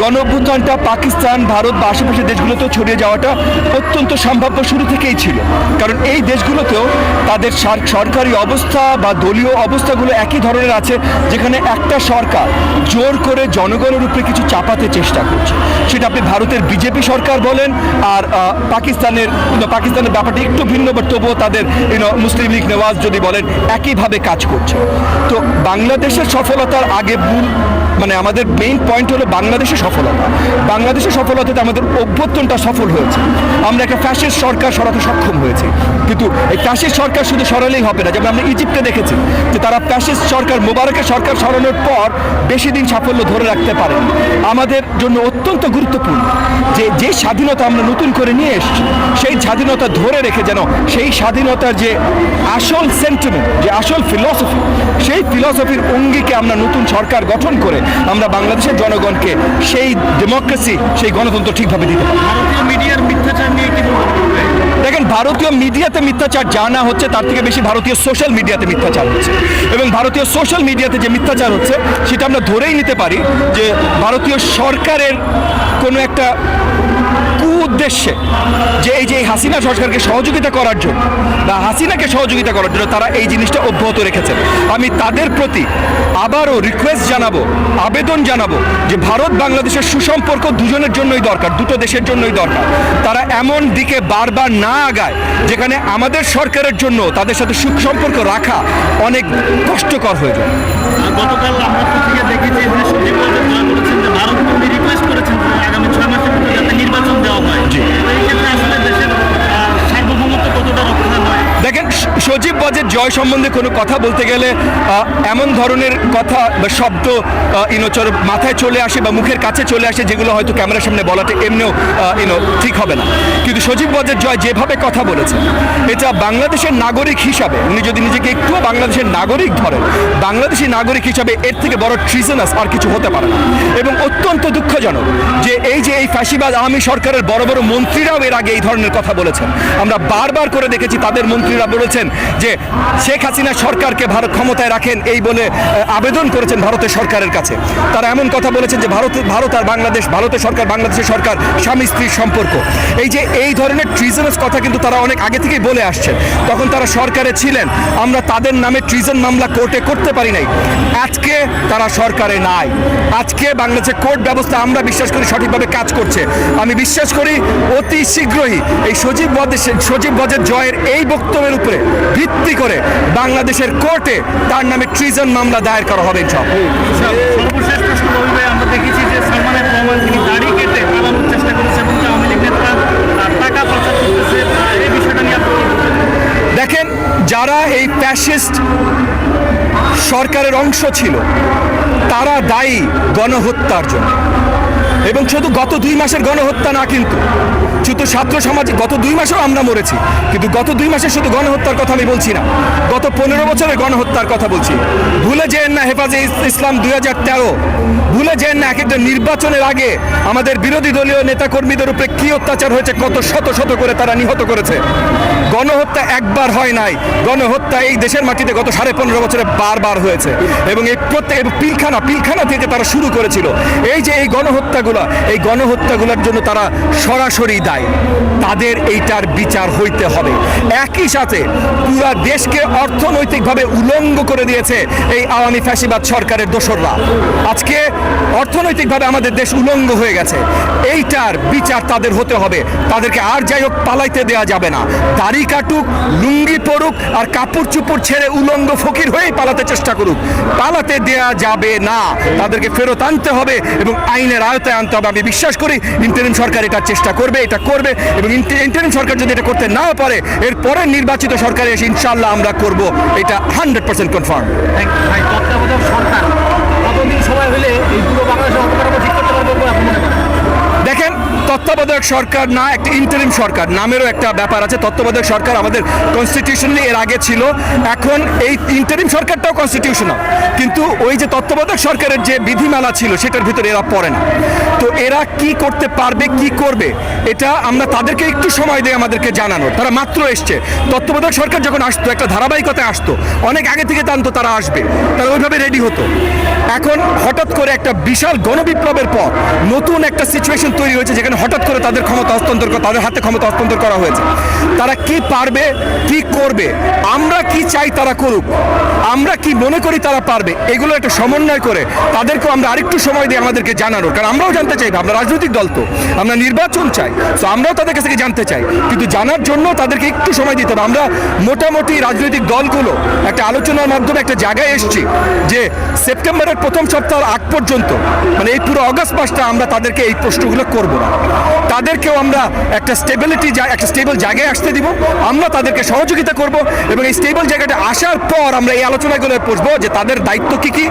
গণ অভ্যুত্থানটা পাকিস্তান, ভারত বা আশেপাশের দেশগুলোতেও ছড়িয়ে যাওয়াটা অত্যন্ত সম্ভাব্য শুরু থেকেই ছিল। কারণ এই দেশগুলোতেও তাদের সরকারি অবস্থা বা দলীয় অবস্থাগুলো একই ধরনের আছে, যেখানে একটা সরকার জোর করে জনগণের উপরে কিছু চাপাতে চেষ্টা করছে। সেটা আপনি ভারতের বিজেপি সরকার বলেন, আর পাকিস্তানের পাকিস্তানের ব্যাপারটা একটু ভিন্ন, বাট তবুও তাদের মুসলিম লীগ নেওয়াজ যদি বলেন, একইভাবে কাজ করছে। তো বাংলাদেশের সফলতার আগে মূল মানে আমাদের মেইন পয়েন্ট হলো বাংলাদেশের সফলতা। বাংলাদেশের সফলতাতে আমাদের অভ্যর্থনটা সফল হয়েছে। আমরা একটা ফ্যাসিস্ট সরকার সরাতে সক্ষম হয়েছি। কিন্তু এই ফ্যাসিস্ট সরকার শুধু সরালেই হবে না, যেমন আমরা ইজিপ্টে দেখেছি যে তারা ফ্যাসিস্ট সরকার, মোবারকের সরকার সরানোর পর বেশি দিন সাফল্য ধরে রাখতে পারেন। আমাদের জন্য অত্যন্ত গুরুত্বপূর্ণ যে যে স্বাধীনতা আমরা নতুন করে নিয়ে এসেছি, সেই স্বাধীনতা ধরে রেখে যেন সেই স্বাধীনতার যে আসল সেন্টিমেন্ট যে আসল ফিলসফি সেই ফিলসফির অঙ্গিকে আমরা নতুন সরকার গঠন করে আমরা বাংলাদেশের জনগণকে সেই ডেমোক্রেসি সেই গণতন্ত্র ঠিকভাবে দিতে পারি। ভারতীয় মিডিয়ার মিথ্যাচার নিয়ে কি দেখেন ভারতীয় মিডিয়াতে মিথ্যাচার যা না হচ্ছে তার থেকে বেশি ভারতীয় সোশ্যাল মিডিয়াতে মিথ্যাচার হচ্ছে। এবং ভারতীয় সোশ্যাল মিডিয়াতে যে মিথ্যাচার হচ্ছে সেটা আমরা ধরেই নিতে পারি যে ভারতীয় সরকারের কোনো একটা উদ্দেশ্যে যে এই যে হাসিনা সরকারকে সহযোগিতা করার জন্য বা হাসিনাকে সহযোগিতা করার জন্য তারা এই জিনিসটা অব্যাহত রেখেছেন। আমি তাদের প্রতি আবারও রিকোয়েস্ট জানাব, আবেদন জানাব যে ভারত বাংলাদেশের সুসম্পর্ক দুজনের জন্যই দরকার, দুটো দেশের জন্যই দরকার। তারা এমন দিকে বারবার না আগায় যেখানে আমাদের সরকারের জন্য তাদের সাথে সুসম্পর্ক রাখা অনেক কষ্টকর হয়ে যায়। গতকাল আমরা দেখেছি ভারত রিকোয়েস্ট করেছেন সজীব বাজের জয় সম্বন্ধে কোনো কথা বলতে গেলে এমন ধরনের কথা বা শব্দ ইনোচর মাথায় চলে আসে বা মুখের কাছে চলে আসে যেগুলো হয়তো ক্যামেরার সামনে বলাটা এমনিও ইনো ঠিক হবে না। কিন্তু সজীব বাজের জয় যেভাবে কথা বলেছে, এটা বাংলাদেশের নাগরিক হিসাবে, উনি যদি নিজেকে একটু বাংলাদেশের নাগরিক ধরেন, বাংলাদেশি নাগরিক হিসাবে এর থেকে বড় ট্রিজনাস আর কিছু হতে পারে না। এবং অত্যন্ত দুঃখজনক যে এই যে এই ফ্যাসিবাদ আওয়ামী সরকারের বড় বড় মন্ত্রীরাও এর আগে এই ধরনের কথা বলেছেন। আমরা বারবার করে দেখেছি তাদের মন্ত্রীরা বলেছেন যে শেখ হাসিনা সরকারকে ভারত ক্ষমতায় রাখেন এই বলে আবেদন করেছেন ভারতের সরকারের কাছে। তারা এমন কথা বলেছেন যে ভারত ভারত আর বাংলাদেশ, ভারতের সরকার, বাংলাদেশের সরকার স্বামী স্ত্রীর সম্পর্ক। এই যে এই ধরনের ট্রিজনাস কথা কিন্তু তারা অনেক আগে থেকেই বলে আসছেন। তখন তারা সরকারে ছিলেন। আমরা তাদের নামে ট্রিজন মামলা কোর্টে করতে পারি নাই। আজকে তারা সরকারে নাই। আজকে বাংলাদেশের কোর্ট ব্যবস্থা আমরা বিশ্বাস করি সঠিকভাবে কাজ করছে। আমি বিশ্বাস করি অতি শীঘ্রই এই সজীব বদের সজীব বদের জয়ের এই বক্তব্যের উপরে ভিত্তি করে বাংলাদেশের কোর্টে তার নামে ট্রিজন মামলা দায়ের করা হবে সব সর্বশেষ প্রশ্ন আমরা দেখেছি যে সালমানের রহমান তিনি দাড়ি কেটে পালানোর চেষ্টা করেছে এবং আওয়ামী লীগ নেতারা টাকা পাচার করতেছে। এই বিষয়টা নিয়ে আপনি কি বলবেন? দেখেন যারা এই ফ্যাসিস্ট সরকারের অংশ ছিল তারা দায়ী গণহত্যার জন্য। এবং শুধু গত দুই মাসের গণহত্যা না কিন্তু, শুধু ছাত্র সমাজে গত দুই মাসেও আমরা মরেছি, কিন্তু গত দুই মাসে শুধু গণহত্যার কথা আমি বলছি না, গত পনেরো বছরের গণহত্যার কথা বলছি। ভুলে যেন না হেফাজে ইসলাম দুই হাজার তেরো, ভুলে যেন না এক একটা নির্বাচনের আগে আমাদের বিরোধী দলীয় নেতাকর্মীদের উপরে কি অত্যাচার হয়েছে, কত শত শত করে তারা নিহত করেছে। গণহত্যা একবার হয় নাই, গণহত্যা এই দেশের মাটিতে গত সাড়ে পনেরো বছরে বারবার হয়েছে। এবং এই প্রত্যেক পিলখানা পিলখানা থেকে তারা শুরু করেছিল। এই যে এই গণহত্যাগুলো, এই গণহত্যাগুলোর জন্য তারা সরাসরি দায়ী। তাদের এইটার বিচার হইতে হবে। একই সাথে পুরা দেশকে অর্থনৈতিকভাবে উলঙ্গ করে দিয়েছে এই আওয়ামী ফ্যাসিবাদ সরকারের দোসররা। আজকে অর্থনৈতিকভাবে আমাদের দেশ উলঙ্গ হয়ে গেছে। এইটার বিচার তাদের হতে হবে। তাদেরকে আর যাই হোক পালাইতে দেওয়া যাবে না। দাড়ি কাটুক, লুঙ্গি পরুক আর কাপড় চুপড় ছেড়ে উলঙ্গ ফকির হয়েই পালাতে চেষ্টা করুক। পালাতে দেয়া যাবে না। তাদেরকে ফেরত আনতে হবে এবং আইনের আয়তায় আনতে হবে আমি বিশ্বাস করি ইন্টারিম সরকার এটা চেষ্টা করবে, এটা করবে, এবং ইন্টারিম সরকার যদি এটা করতে না পারে, এর নির্বাচিত সরকারে এসে ইনশাল্লাহ আমরা করব, এটা হান্ড্রেড পার্সেন্ট কনফার্ম সরকার। তত্ত্বাবধায়ক সরকার না, একটা ইন্টারিম সরকার। নামেরও একটা ব্যাপার আছে, তত্ত্বাবধায়ক সরকার আমাদের কনস্টিটিউশনালি এর আগে ছিল। এখন এই ইন্টারিম সরকারটাও কনস্টিটিউশনাল কিন্তু ওই যে তত্ত্বাবধায়ক সরকারের যে বিধিমালা ছিল, সেটার ভিতরে এরা পড়ে না। তো এরা কি করতে পারবে, কি করবে, এটা আমরা তাদেরকে একটু সময় দিয়ে আমাদেরকে জানানো। তারা মাত্র এসছে। তত্ত্বাবধায়ক সরকার যখন আসতো, একটা ধারাবাহিকতায় আসতো, অনেক আগে থেকে জানতো তারা আসবে। তারা ওইভাবে রেডি হতো। এখন হঠাৎ করে একটা বিশাল গণবিপ্লবের পর নতুন একটা সিচুয়েশন তৈরি হয়েছে, যেখানে হঠাৎ করে তাদের ক্ষমতা হস্তান্তর তাদের হাতে ক্ষমতা হস্তান্তর করা হয়েছে। তারা কি পারবে, কি করবে, আমরা কি চাই তারা করুক, আমরা কি মনে করি তারা পারবে, এগুলো একটা সমন্বয় করে তাদেরকেও আমরা আরেকটু সময় দিয়ে আমাদেরকে জানানোর কারণ আমরাও জানতে চাই, আমরা রাজনৈতিক দল তো, আমরা নির্বাচন চাই, তো আমরাও তাদের কাছ জানতে চাই। কিন্তু জানার জন্য তাদেরকে একটু সময় দিতে হবে। আমরা মোটামুটি রাজনৈতিক দলগুলো একটা আলোচনার মাধ্যমে একটা জায়গায় এসেছি যে সেপ্টেম্বরের প্রথম সপ্তাহ আগ পর্যন্ত মানে এই পুরো অগস্ট মাসটা আমরা তাদেরকে এই প্রশ্নগুলো করব না। তাদেরকেও আমরা একটা স্টেবিলিটি একটা স্টেবল জায়গায় আসতে দিব। আমরা তাদেরকে সহযোগিতা করব এবং এই স্টেবল জায়গাটা আসার পর আমরা এই আলোচনাগুলো পড়ব যে তাদের দায়িত্ব কী কি।